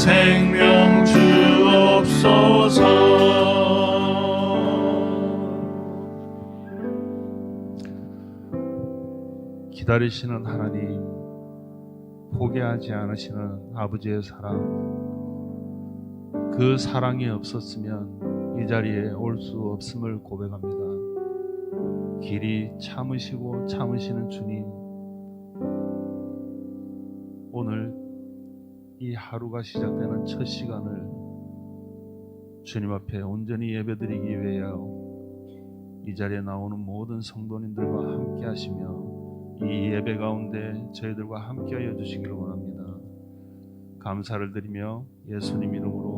생명 주옵소서. 기다리시는 하나님 포기하지 않으시는 아버지의 사랑 그 사랑이 없었으면 이 자리에 올 수 없음을 고백합니다. 길이 참으시고 참으시는 주님 오늘 이 하루가 시작되는 첫 시간을 주님 앞에 온전히 예배드리기 위하여 이 자리에 나오는 모든 성도님들과 함께 하시며 이 예배 가운데 저희들과 함께 하여 주시기를 원합니다. 감사를 드리며 예수님 이름으로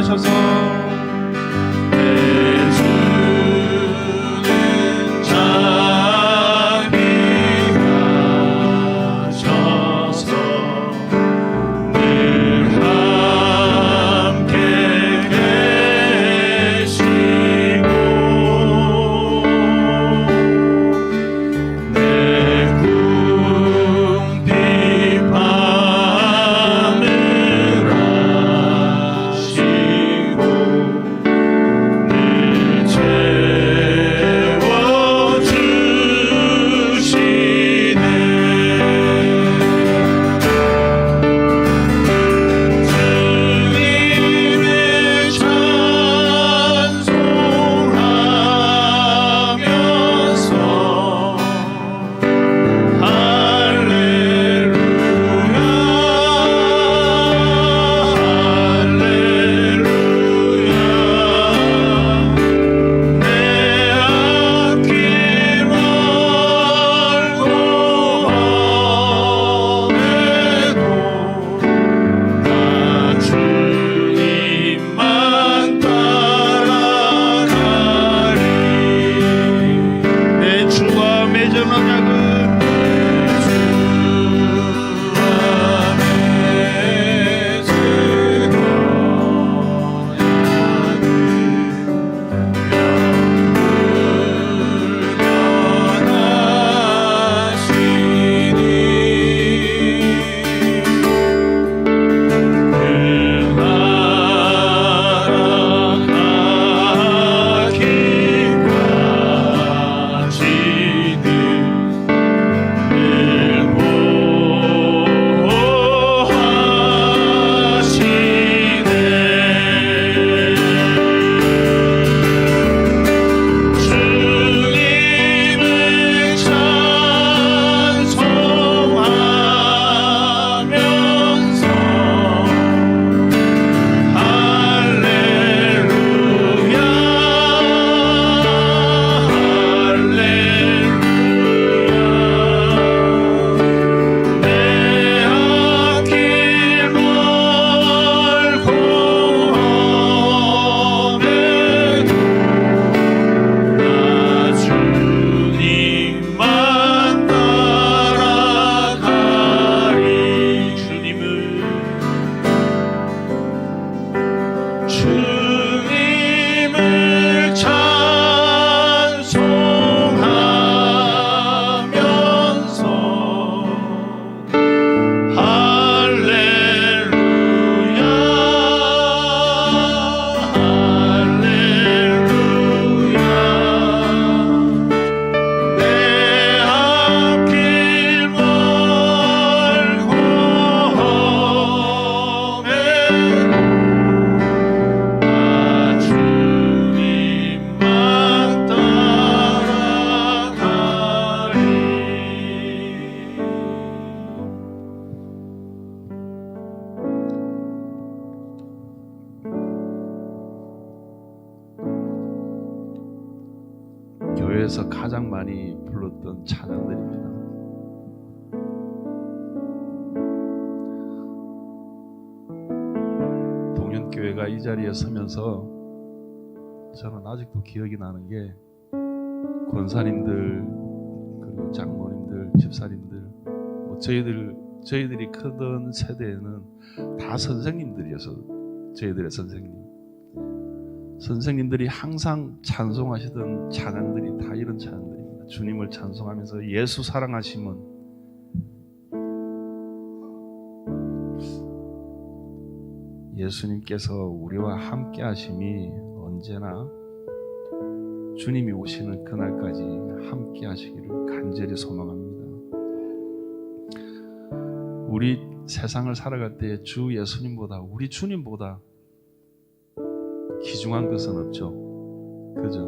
하셔서 교회에서 가장 많이 불렀던 찬양들입니다. 동현교회가 이 자리에 서면서 저는 아직도 기억이 나는 게 권사님들 그리고 장모님들 집사님들 뭐 저희들 저희들이 크던 세대에는 다 선생님들이어서 저희들의 선생님 선생님들이 항상 찬송하시던 찬양들이 다 이런 찬양들입니다. 주님을 찬송하면서 예수 사랑하심은 예수님께서 우리와 함께 하심이 언제나 주님이 오시는 그날까지 함께 하시기를 간절히 소망합니다. 우리 세상을 살아갈 때 주 예수님보다 우리 주님보다 귀중한 것은 없죠. 그죠?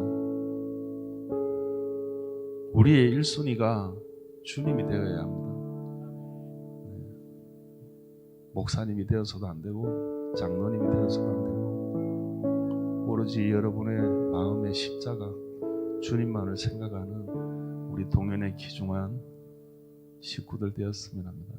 우리의 1순위가 주님이 되어야 합니다. 네. 목사님이 되어서도 안 되고 장로님이 되어서도 안 되고 오로지 여러분의 마음의 십자가 주님만을 생각하는 우리 동연의 귀중한 식구들 되었으면 합니다.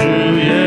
to you.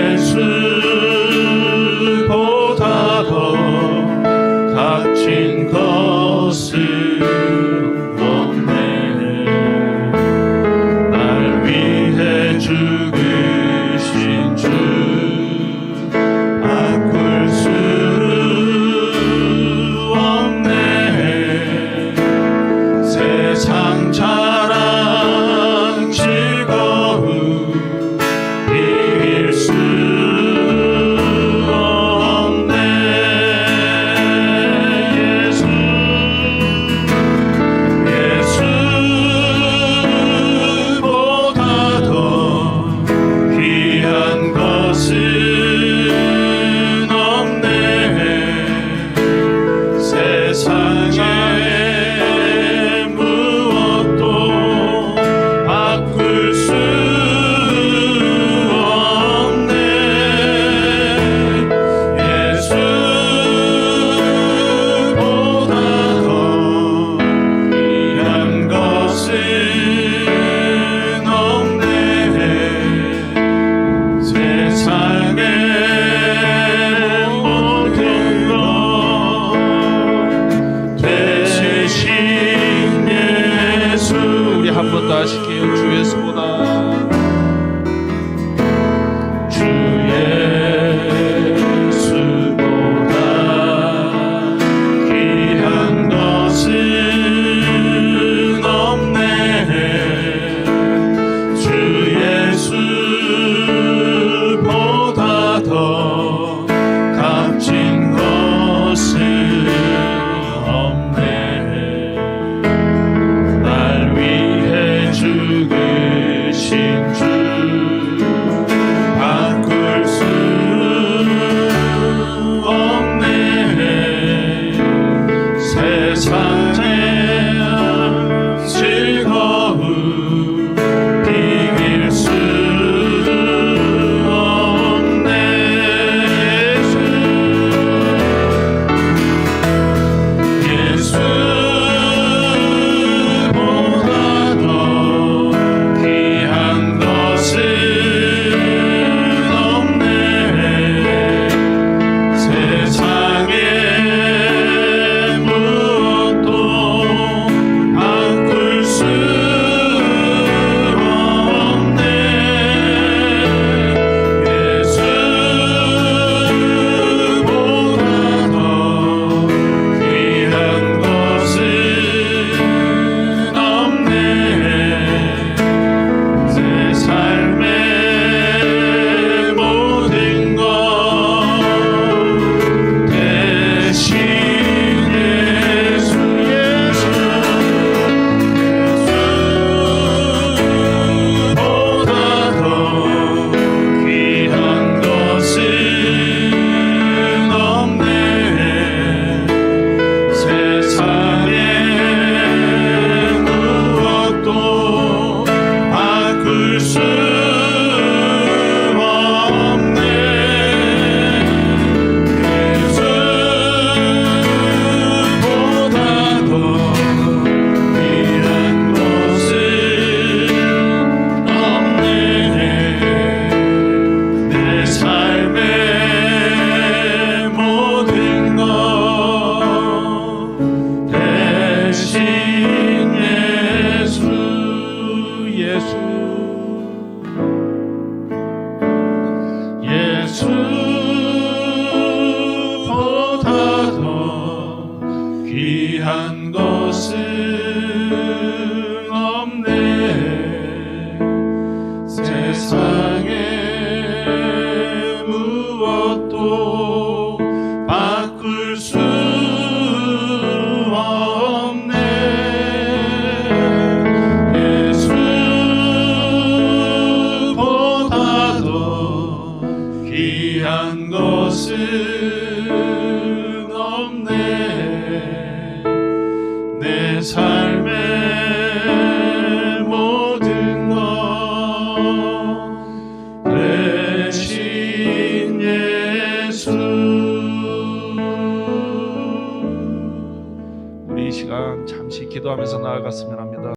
우리